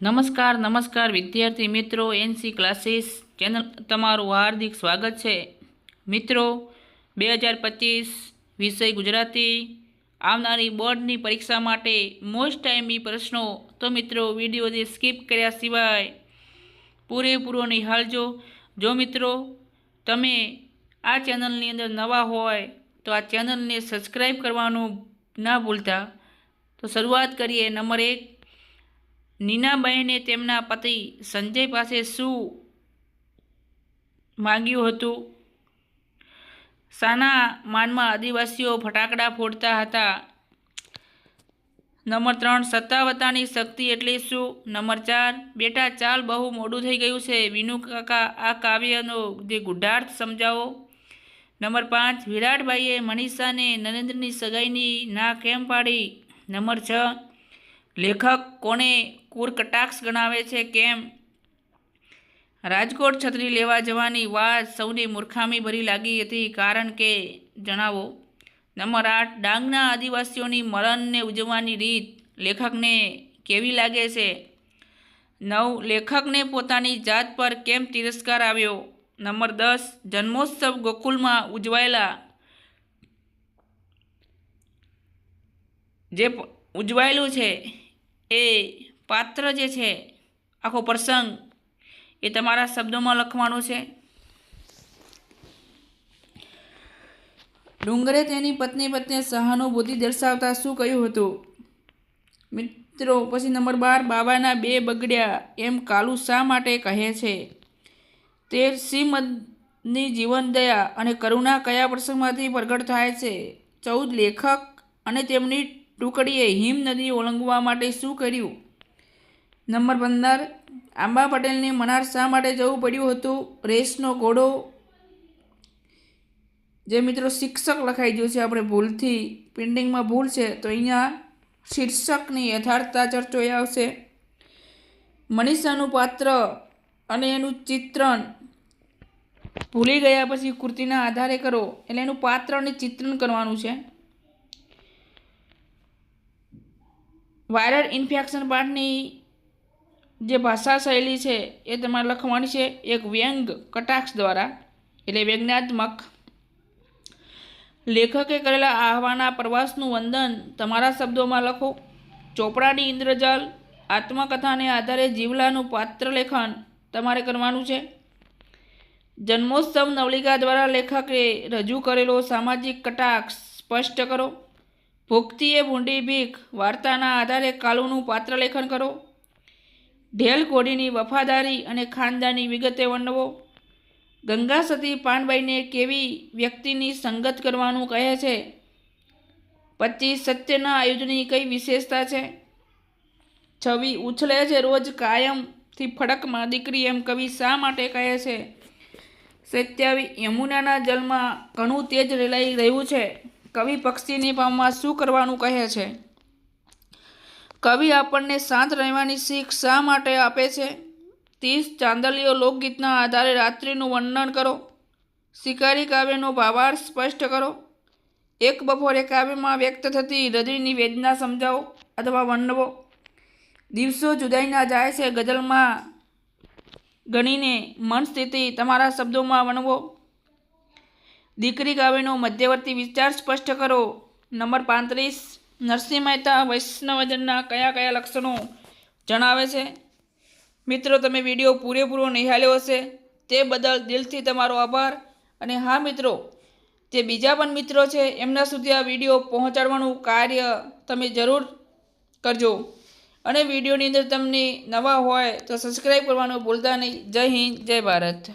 નમસ્કાર નમસ્કાર વિદ્યાર્થી મિત્રો એનસી ક્લાસીસ ચેનલ તમારું હાર્દિક સ્વાગત છે. મિત્રો, બે હજાર પચીસ વિષય ગુજરાતી. આવનારી બોર્ડની પરીક્ષા માટે મોસ્ટ ટાઈમી પ્રશ્નો. તો મિત્રો, વિડીયોને સ્કીપ કર્યા સિવાય પૂરેપૂરો નિહાળજો. જો મિત્રો, તમે આ ચેનલની અંદર નવા હોય, તો આ ચેનલને સબસ્ક્રાઈબ કરવાનું ના ભૂલતા. તો શરૂઆત કરીએ નંબર એક. નીનાબહેને તેમના પતિ સંજય પાસે શું માંગ્યું હતું? સાના માનમાં આદિવાસીઓ ફટાકડા ફોડતા હતા. નંબર ત્રણ, સત્તાવતાની શક્તિ એટલે શું? નંબર ચાર, બેટા, ચાલ બહુ મોડું થઈ ગયું છે. વિનુ કાકા, આ કાવ્યનો જે ગુઢાર્થ સમજાવો. નંબર પાંચ, વિરાટભાઈએ મનીષાને નરેન્દ્રની સગાઈની ના કેમ પાડી? નંબર છ, લેખક કોને કુર કટાક્ષ ગણાવે છે, કેમ? રાજકોટ છત્રી લેવા જવાની વાત સૌને મૂર્ખામી ભરી લાગી હતી, કારણ કે, જણાવો નંબર આઠ ડાંગના આદિવાસીઓની મરણને ઉજવવાની રીત લેખકને કેવી લાગે છે? નવ, લેખકને પોતાની જાત પર કેમ તિરસ્કાર આવ્યો? નંબર દસ, જન્મોત્સવ ગોકુલમાં ઉજવાયેલા જે ઉજવાયેલું છે, એ પાત્ર જે છે, આખો પ્રસંગ એ તમારા શબ્દોમાં લખવાનું છે. ડુંગરે તેની પત્ની પત્ની સહાનુભૂતિ દર્શાવતા શું કહ્યું હતું? મિત્રો, પછી નંબર બાર, બાબાના બે બગડ્યા, એમ કાલુ શા માટે કહે છે? તેર શ્રીમદની જીવન દયા અને કરુણા કયા પ્રસંગમાંથી પ્રગટ થાય છે? ચૌદ લેખક અને તેમની ટુકડીએ હિમ નદી ઓળંગવા માટે શું કર્યું? નંબર પંદર, આંબા પટેલને મનાર શા માટે જવું પડ્યું હતું? રેસનો ઘોડો. જે મિત્રો શિક્ષક લખાઈ ગયું છે, આપણે ભૂલથી પ્રિન્ટિંગમાં ભૂલ છે, તો અહીંયા શીર્ષકની યથાર્થતા ચર્ચો એ આવશે. મનીષાનું પાત્ર અને એનું ચિત્રણ. ભૂલી ગયા પછી કૃતિના આધારે કરો, એટલે એનું પાત્ર અને ચિત્રણ કરવાનું છે. વાયરલ ઇન્ફેક્શન પાઠની જે ભાષા શૈલી છે એ તમારે લખવાની છે એક વ્યંગ કટાક્ષ દ્વારા, એટલે વ્યંગ્યાત્મક. લેખકે કરેલા આહવાના પ્રવાસનું વંદન તમારા શબ્દોમાં લખો. ચોપડાની ઇન્દ્રજાલ, આત્મકથાને આધારે જીવલાનું પાત્ર લેખન તમારે કરવાનું છે. જન્મોત્સવ નવલિકા દ્વારા લેખકે રજૂ કરેલો સામાજિક કટાક્ષ સ્પષ્ટ કરો. ભુક્તિએ ભૂંડી ભીખ વાર્તાના આધારે કાલુનું પાત્ર લેખન કરો. ઢેલ ઘોડીની વફાદારી અને ખાનદાની વિગતે વર્ણવો. ગંગા સતી પાનબાઈને કેવી વ્યક્તિની સંગત કરવાનું કહે છે? પચીસ સત્યના આયુધની કઈ વિશેષતા છે? છવી ઉછળે છે રોજ કાયમથી ફડકમાં દીકરી એમ કવિ શા માટે કહે છે? સત્યાવી યમુનાના જલમાં ઘણું તેજ રેલાઈ રહ્યું છે. કવિ પક્ષીની પામમાં શું કરવાનું કહે છે? કવિ આપણને શાંત રહેવાની શીખ શા માટે આપે છે? ત્રીસ ચાંદલીઓ લોકગીતના આધારે રાત્રિનું વર્ણન કરો. શિકારી કાવ્યનો ભાવાર્થ સ્પષ્ટ કરો. એક બપોરે કાવ્યમાં વ્યક્ત થતી હૃદયની વેદના સમજાવો અથવા વર્ણવો દિવસો જુદાઈના જાય છે ગઝલમાં ગણીને મન સ્થિતિ તમારા શબ્દોમાં વર્ણવો દીકરી કાવ્યનો મધ્યવર્તી વિચાર સ્પષ્ટ કરો. નંબર પાંત્રીસ નરસિંહ મહેતા વૈષ્ણવજનના કયા કયા લક્ષણો જણાવે છે? મિત્રો, તમે વીડિયો પૂરેપૂરો નિહાળ્યો હશે. તે બદલ દિલથી તમારો આભાર. અને હા, મિત્રો, જે બીજા પણ મિત્રો છે, એમના સુધી આ વીડિયો પહોંચાડવાનું કાર્ય તમે જરૂર કરજો. અને વિડીયોની અંદર તમને નવા હોય તો સબસ્ક્રાઈબ કરવાનું ભૂલતા નહીં. જય હિન્દ, જય ભારત.